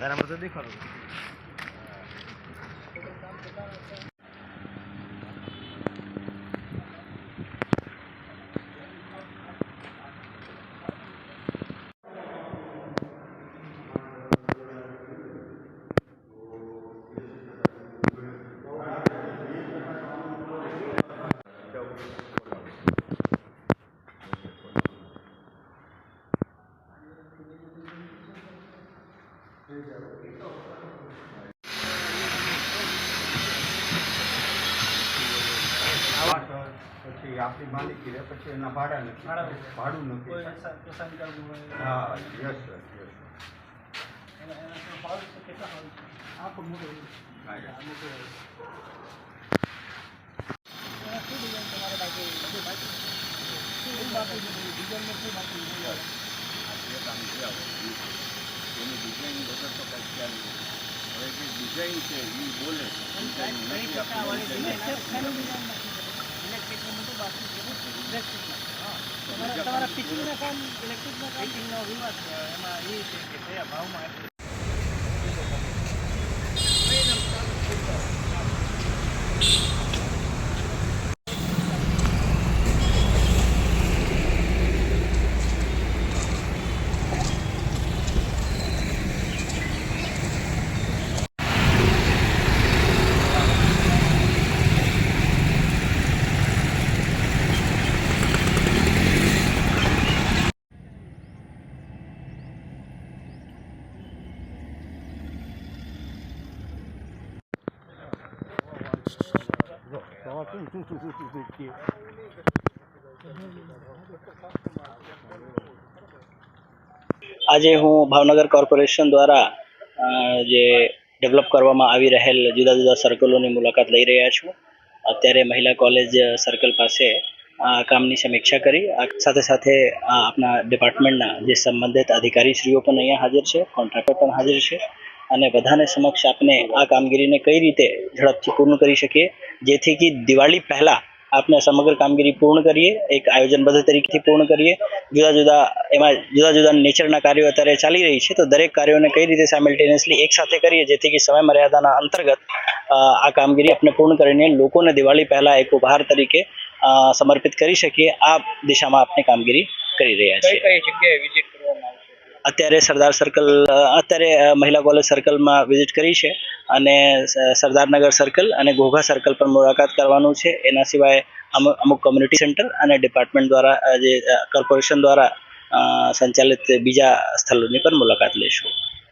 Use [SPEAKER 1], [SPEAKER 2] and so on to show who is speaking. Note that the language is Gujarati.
[SPEAKER 1] તારા તો દેખાડો.
[SPEAKER 2] પછી આપણી માલિકી રહે પછી એના ભાડા નથી ભાડું નથી હા યસ સર યસ
[SPEAKER 3] એની ડિઝાઇન વગર તો કાંઈ ખ્યાલ નહીં. હવે જે ડિઝાઇન છે એ બોલે.
[SPEAKER 4] તમારા પિચિંગના કામ ઇલેક્ટ્રિકના કામ પિચિંગનો વિવાદ એમાં એ છે કે કયા ભાવમાં
[SPEAKER 5] આજે હું ભાવનગર કોર્પોરેશન દ્વારા જે ડેવલપ કરવામાં આવી રહેલ જુદા જુદા સર્કલોની મુલાકાત લઈ રહ્યા છું. અત્યારે મહિલા કોલેજ સર્કલ પાસે આ કામની સમીક્ષા કરી. સાથે સાથે આપણા ડિપાર્ટમેન્ટના જે સંબંધિત અધિકારીશ્રીઓ પણ અહીંયા હાજર છે કોન્ટ્રાક્ટર પણ હાજર છે. અને બધાને સમક્ષ આપને આ કામગીરીને કઈ રીતે ઝડપથી પૂર્ણ કરી શકીએ? જેથી કે દિવાળી પહેલા આપણે સમગ્ર કામગીરી પૂર્ણ કરીએ એક આયોજનબદ્ધ તરીકેથી પૂર્ણ કરીએ. જુદા જુદા એમાં જુદા જુદા નેચરના કાર્યો અત્યારે ચાલી રહી છે તો દરેક કાર્યોને કઈ રીતે સાયમલ્ટેનિયસલી એક સાથે કરીએ જેથી કે સમય મર્યાદાના અંતર્ગત આ કામગીરી આપણે પૂર્ણ કરીને લોકોને દિવાળી પહેલા એક ઉપહાર તરીકે સમર્પિત કરી શકીએ. આ દિશામાં આપણે કામગીરી કરી રહ્યા છીએ
[SPEAKER 4] કઈ જગ્યાએ વિઝિટ કરવામાં આવશે
[SPEAKER 5] અત્યારે સરદાર સર્કલ અત્યારે મહિલા કોલેજ સર્કલમાં વિઝિટ કરી છે અને સરદારનગર સર્કલ અને ઘોઘા સર્કલ પર મુલાકાત કરવાનું છે. એના સિવાય અમુક અમુક કમ્યુનિટી સેન્ટર અને ડિપાર્ટમેન્ટ દ્વારા જે કોર્પોરેશન દ્વારા સંચાલિત બીજા સ્થળોની પણ મુલાકાત લઈશું.